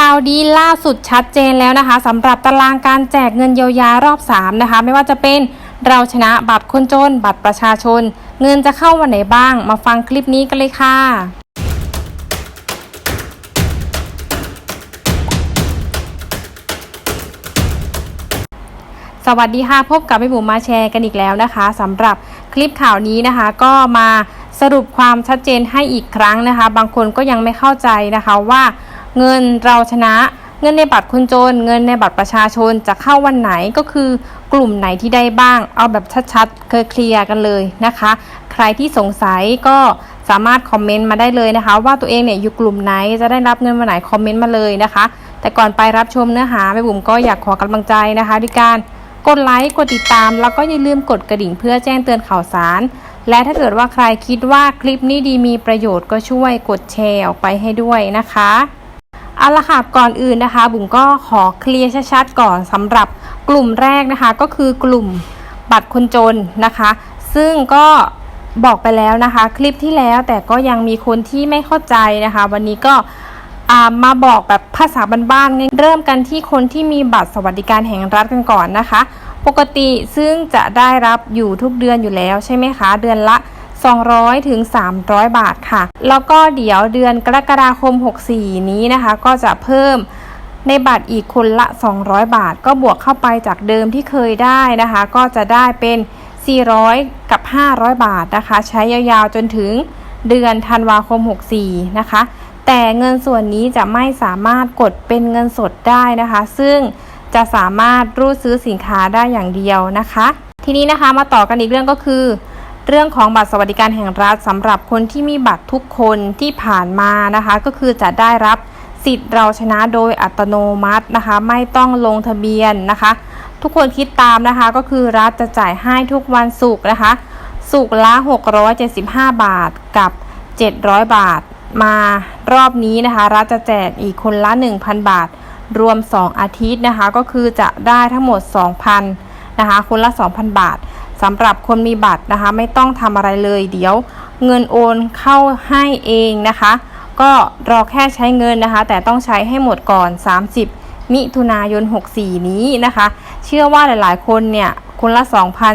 ข่าวดีล่าสุดชัดเจนแล้วนะคะสำหรับตารางการแจกเงินเยียวยารอบ 3 นะคะ ไม่ว่าจะเป็นเราชนะบัตรคนจน บัตรประชาชน เงินจะเข้าวันไหนบ้าง มาฟังคลิปนี้กันเลยค่ะสวัสดีค่ะพบกับพี่บุ๋มมาแชร์กันอีกแล้วนะคะสำหรับคลิปข่าวนี้นะคะ ก็มาสรุปความชัดเจนให้อีกครั้งนะคะ บางคนก็ยังไม่เข้าใจนะคะว่า เงินเราชนะ เงินในบัตรคนจน เงินในบัตรประชาชนจะเข้าวันไหนก็คือกลุ่มไหนที่ได้บ้าง เอาแบบชัดๆ เคลียร์กันเลยนะคะ ใครที่สงสัยก็สามารถคอมเมนต์มาได้เลยนะคะ ว่าตัวเองเนี่ยอยู่กลุ่มไหนจะได้รับเงินวันไหนคอมเมนต์มาเลยนะคะ แต่ก่อนไปรับชมเนื้อหาแม่บุ๋มก็อยากขอกำลังใจนะคะด้วยการกดไลค์กดติดตาม แล้วก็อย่าลืมกดกระดิ่งเพื่อแจ้งเตือนข่าวสาร และถ้าเกิดว่าใครคิดว่าคลิปนี้ดีมีประโยชน์ก็ช่วยกดแชร์ออกไปให้ด้วยนะคะ เอาละค่ะก่อนอื่นนะคะ บุ๋มก็ขอเคลียร์ชัดๆก่อนสำหรับกลุ่มแรกนะคะ ก็คือกลุ่มบัตรคนจนนะคะ ซึ่งก็บอกไปแล้วนะคะ คลิปที่แล้วแต่ก็ยังมีคนที่ไม่เข้าใจนะคะ วันนี้ก็มาบอกแบบภาษาบ้านๆเริ่มกันที่คนที่มีบัตรสวัสดิการแห่งรัฐกันก่อนนะคะ ปกติซึ่งจะได้รับอยู่ทุกเดือนอยู่แล้วใช่ไหมคะ เดือนละ 200ถึง300 บาทค่ะ แล้วก็เดี๋ยวเดือนกรกฎาคม 64 นี้นะคะ ก็จะเพิ่มในบัตรอีกคนละ 200 บาท ก็บวกเข้าไปจากเดิมที่เคยได้นะคะ ก็จะได้เป็น 400 กับ 500 บาทนะคะ ใช้ยาวๆจนถึงเดือนธันวาคม 64 นะคะ แต่เงินส่วนนี้จะไม่สามารถกดเป็นเงินสดได้นะคะ ซึ่งจะสามารถรูดซื้อสินค้าได้อย่างเดียวนะคะ ทีนี้นะคะมาต่อกันอีกเรื่องก็คือ เรื่องของบัตรสวัสดิการแห่งรัฐสำหรับคนที่มีบัตรทุกคนที่ผ่านมานะคะ ก็คือจะได้รับสิทธิ์เราชนะโดยอัตโนมัตินะคะ ไม่ต้องลงทะเบียนนะคะ ทุกคนคิดตามนะคะก็คือรัฐจะจ่ายให้ทุกวันศุกร์นะคะศุกร์ละ 675 บาทกับ 700 บาท มารอบนี้นะคะ รัฐจะแจกอีกคนละ 1,000 บาท รวม 2 อาทิตย์นะคะ ก็คือจะได้ทั้งหมด 2,000นะคะคนละ 2,000 บาท สำหรับคนมีบัตรนะคะ ไม่ต้องทำอะไรเลยเดี๋ยว เงินโอนเข้าให้เองนะคะ ก็รอแค่ใช้เงินนะคะ แต่ต้องใช้ให้หมดก่อน 30 มิถุนายน 64 นี้นะคะ เชื่อว่าหลายๆ คนเนี่ยคนละ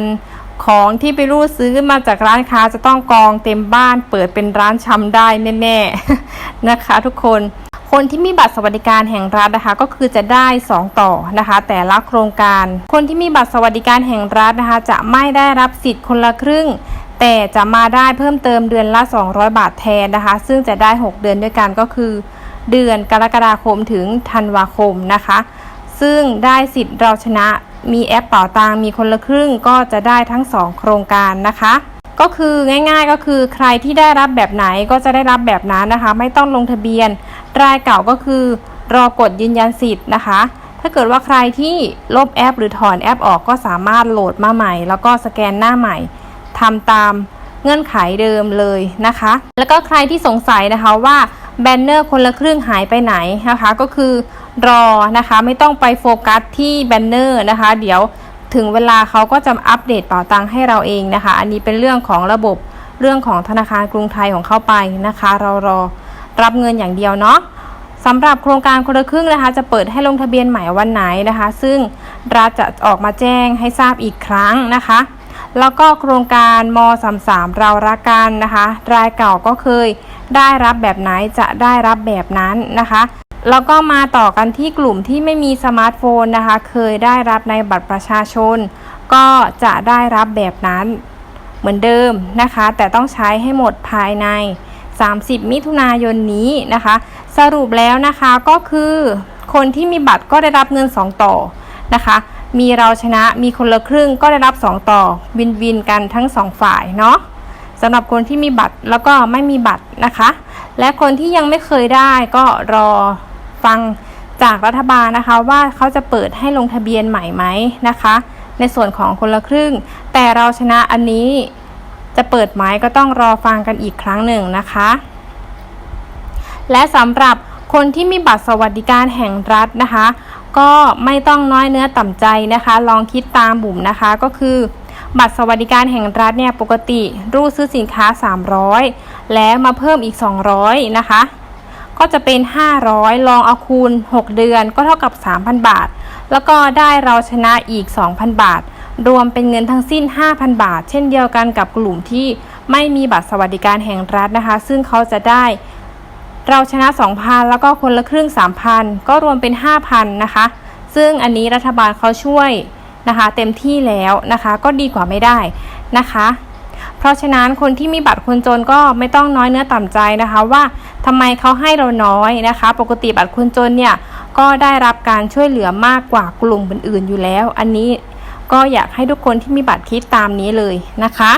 2,000 ของที่ไปรูดซื้อมาจากร้านค้าจะต้องกองเต็มบ้าน เปิดเป็นร้านชำได้แน่ๆนะคะ ทุกคน คนที่มีบัตรสวัสดิการแห่งรัฐนะคะก็คือจะได้ 2 ต่อนะคะ แต่ละโครงการ คนที่มีบัตรสวัสดิการแห่งรัฐนะคะ จะไม่ได้รับสิทธิ์คนละครึ่ง แต่จะมาได้เพิ่มเติมเดือนละ 200 บาทแทนนะคะ ซึ่งจะได้ 6 เดือนด้วยกันก็คือ เดือนกรกฎาคมถึงธันวาคมนะคะ ซึ่งได้สิทธิ์เราชนะมีแอปเป่าตังมีคนละครึ่งก็จะได้ทั้ง 2 โครงการนะคะ ก็คือง่าย ๆ ก็คือใครที่ได้รับแบบไหนก็จะได้รับแบบนั้นนะคะ ไม่ต้องลงทะเบียน รายเก่าก็คือ รอกดยืนยันสิทธิ์นะคะ ถ้าเกิดว่าใครที่ลบแอป หรือถอนแอปออกก็สามารถโหลดมาใหม่ แล้วก็สแกนหน้าใหม่ทำตามเงื่อนไขเดิมเลยนะคะ แล้วก็ใครที่สงสัยนะคะว่าแบนเนอร์คนละครึ่งหายไปไหนนะคะ ก็คือรอนะคะ ไม่ต้องไปโฟกัสที่แบนเนอร์นะคะ เดี๋ยว ถึงเวลาเขาก็จะอัปเดตเป๋าตังค์ให้เราเองนะคะ อันนี้เป็นเรื่องของระบบเรื่องของธนาคารกรุงไทยของเข้าไปนะคะ เรารอรับเงินอย่างเดียวเนาะสำหรับโครงการคนละครึ่งนะคะ จะเปิดให้ลงทะเบียนใหม่วันไหนนะคะ ซึ่งรัฐจะออกมาแจ้งให้ทราบอีกครั้งนะคะ แล้วก็โครงการม 33 เรารักกันนะคะ รายเก่าก็เคยได้รับแบบไหนจะได้รับแบบนั้นนะคะ แล้วก็มาต่อกันที่กลุ่มที่ไม่มีสมาร์ทโฟนนะคะ เคยได้รับในบัตรประชาชน ก็จะได้รับแบบนั้นเหมือนเดิมนะคะ แต่ต้องใช้ให้หมดภายใน 30 มิถุนายนนี้นะคะ สรุปแล้วนะคะก็คือคนที่มีบัตรก็ได้รับเงิน 2 ต่อนะคะ มีเราชนะมีคนละครึ่งก็ได้รับ 2 ต่อ วินวินกันทั้ง 2 ฝ่ายเนาะสำหรับคนที่มีบัตรแล้วก็ไม่มีบัตรนะคะ และคนที่ยังไม่เคยได้ก็รอ ฟังจากรัฐบาลนะคะว่าเขาจะเปิดให้ลงทะเบียนใหม่ไหมนะคะ ในส่วนของคนละครึ่ง แต่เราชนะอันนี้จะเปิดไหมก็ต้องรอฟังกันอีกครั้งหนึ่งนะคะ และสำหรับคนที่มีบัตรสวัสดิการแห่งรัฐนะคะ ก็ไม่ต้องน้อยเนื้อต่ำใจนะคะ ลองคิดตามบุ๋มนะคะก็คือ บัตรสวัสดิการแห่งรัฐเนี่ยปกติรูดซื้อสินค้า 300 แล้วมาเพิ่มอีก 200 นะคะ ก็จะเป็น 500 ลองเอาคูณ 6 เดือนก็เท่ากับ 3,000 บาท แล้วก็ได้เราชนะอีก 2,000 บาท รวมเป็นเงินทั้งสิ้น 5,000 บาท เช่นเดียวกันกับกลุ่มที่ไม่มีบัตรสวัสดิการแห่งรัฐนะคะ ซึ่งเขาจะได้เราชนะ 2,000 แล้วก็คนละครึ่ง 3,000 ก็รวมเป็น 5,000 นะคะ ซึ่งอันนี้รัฐบาลเขาช่วยนะคะ เต็มที่แล้วนะคะ ก็ดีกว่าไม่ได้นะคะ เพราะฉะนั้นคนที่มีบัตรคนจนก็ไม่ต้องน้อยเนื้อต่ำใจนะคะว่าทำไมเขาให้เราน้อยนะคะ ปกติบัตรคนจนเนี่ยก็ได้รับการช่วยเหลือมากกว่ากลุ่มอื่นๆอยู่แล้ว อันนี้ก็อยากให้ทุกคนที่มีบัตรคิดตามนี้เลยนะคะ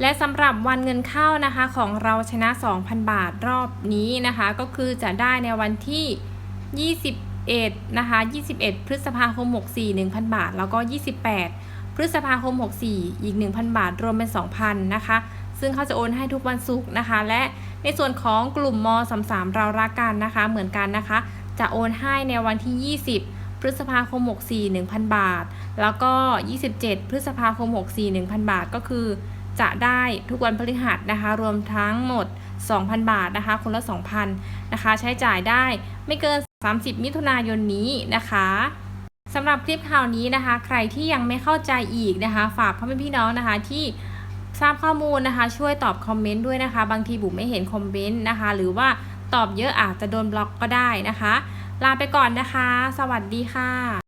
และสำหรับวันเงินเข้านะคะของเราชนะ 2,000 บาทรอบนี้นะคะ ก็คือจะได้ในวันที่ 21 นะคะ 21 พฤษภาคม 64 1,000 บาท แล้วก็ 28 พฤษภาคม 64 อีก 1,000 บาท รวมเป็น 2,000 นะคะ ซึ่งเขาจะโอนให้ทุกวันศุกร์นะคะ และในส่วนของกลุ่มม 33 เรารักกันนะคะ เหมือนกันนะคะ จะโอนให้ในวันที่ 20 พฤษภาคม 64 1,000 บาท แล้วก็ 27 พฤษภาคม 64 1,000 บาท ก็คือ จะได้ทุกวันพฤหัสนะคะ รวมทั้งหมด 2,000 บาทนะคะ คนละ 2,000 นะคะ ใช้จ่ายได้ไม่เกิน 30 มิถุนายนนี้นะคะ สำหรับคลิปข่าวนี้นะคะ ใครที่ยังไม่เข้าใจอีกนะคะ ฝากพ่อแม่พี่น้องนะคะที่ทราบข้อมูลนะคะ ช่วยตอบคอมเมนต์ด้วยนะคะ บางทีบุ๋มไม่เห็นคอมเมนต์นะคะ หรือว่าตอบเยอะอาจจะโดนบล็อกก็ได้นะคะ ลาไปก่อนนะคะ สวัสดีค่ะ